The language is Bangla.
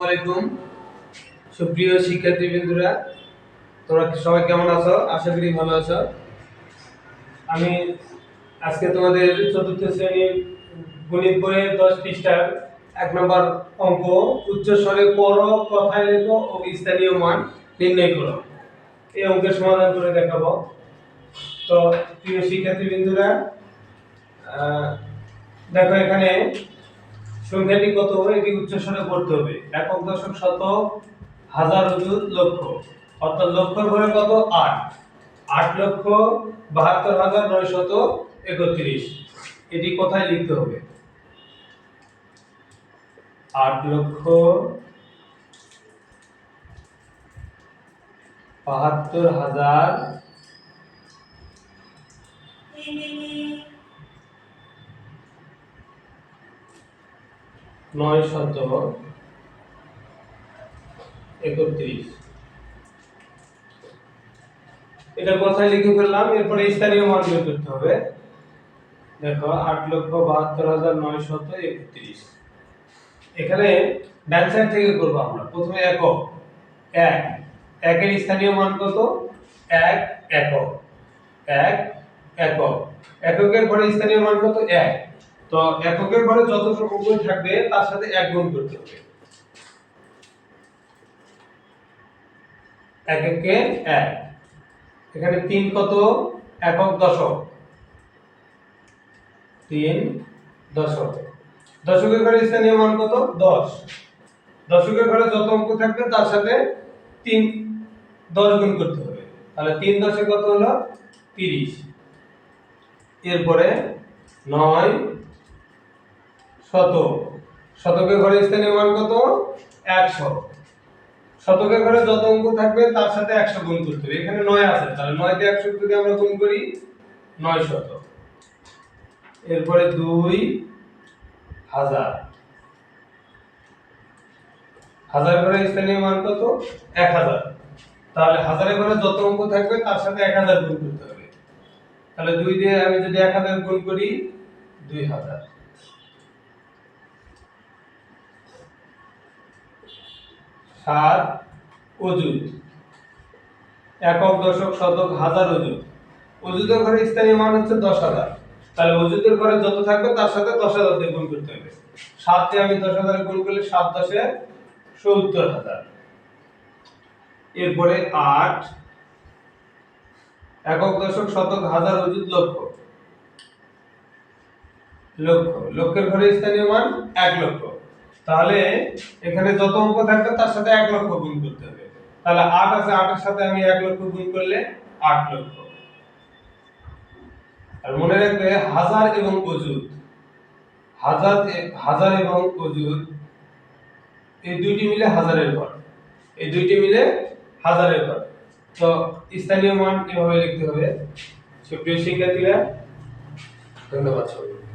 আলাইকুম। সুপ্রিয় তোমরা সবাই কেমন আছো? আশা করি ভালো আছো। আমি আজকে তোমাদের চতুর্থ শ্রেণির গণিত বইয়ের দশ পৃষ্ঠার এক নম্বর অঙ্ক, উচ্চ স্বরে পড়ো, কথায় লেখো ও স্থানীয় মান নির্ণয় করো। এই অঙ্কের সমাধান করে দেখাবো। তো, প্রিয় শিক্ষার্থীবৃন্দরা দেখো এখানে সংখ্যাটি কত এটি উচ্চস্বরে পড়তে হবে। একক দশক শত হাজার অযুত লক্ষ। অর্থাৎ লক্ষর ঘরে কত? আট। আট লক্ষ বাহাত্তর হাজার নয় শত একত্রিশ। এটি কোথায় লিখতে হবে? আট লক্ষ বাহাত্তর হাজার নয় শত একত্রিশ। এটা কোথায় লিখে ফেললাম, এরপরে স্থানীয় মান বের করতে হবে। দেখো, আট লক্ষ বাহাত্তর হাজার নয় শত একত্রিশ। এখানে ডান থেকে করব আমরা। প্রথমে একক। এক। একের স্থানীয় মান কত? এক, একক। এক, একক। এককের পরে স্থানীয় মান কত? এক। তো এককের পরে যত সংখ্যক থাকবে, তার সাথে এক গুণ করতে হবে এককে এক এখানে তিন কত? একক দশক। তিন দশক। দশকের ঘরে স্থানীয় মান কত? দশ। দশকের ঘরে যত অঙ্ক থাকবে, তার সাথে তিন, দশ গুণ করতে হবে। তাহলে তিন দশে কত হলো? তিরিশ। এরপরে নয় শতক শতকের ঘরে স্থানীয় মান কত? একশো। শতকের ঘরে যত অঙ্ক থাকবে, তার সাথে একশো গুণ করতে হবে। এখানে নয় আছে, তাহলে নয় দিয়ে একশো যদি আমরা গুণ করি, নয় শত। এরপরে দুই হাজার। হাজার ঘরে স্থানীয় মান কত? এক হাজার। তাহলে হাজারের ঘরে যত অঙ্ক থাকবে, তার সাথে এক হাজার গুণ করতে হবে। তাহলে দুই দিয়ে আমি যদি এক হাজার গুণ করি, দুই হাজার। সাত অযুত। একক দশক শতক হাজার অযুত। অযুতের ঘরে স্থানীয় মান হচ্ছে দশ হাজার। তাহলে অযুতের ঘরে যত থাকবে তার সাথে দশ হাজার দিয়ে গুণ করতে হবে। সাত দিয়ে আমি দশ হাজারে গুণ করলে সাত দশে সত্তর হাজার। এরপরে আট। একক দশক শতক হাজার অযুত লক্ষ লক্ষ লক্ষের ঘরে স্থানীয় মান এক লক্ষ। তাহলে এখানে যত অঙ্ক থাকবে তার সাথে এক লক্ষ গুণ করতে হবে। তাহলে আট আছে, আটের সাথে আমি এক লক্ষ গুণ করলে আট লক্ষ। আর মনে রাখবে, হাজার এবং অযুত, হাজার হাজার এবং অযুত, এই দুইটি মিলে হাজারের ঘর। এই দুইটি মিলে হাজারের ঘর। তো স্থানীয় মান এভাবে লিখতে হবে? সুপ্রিয় শিক্ষার্থীরা, ধন্যবাদ সবাই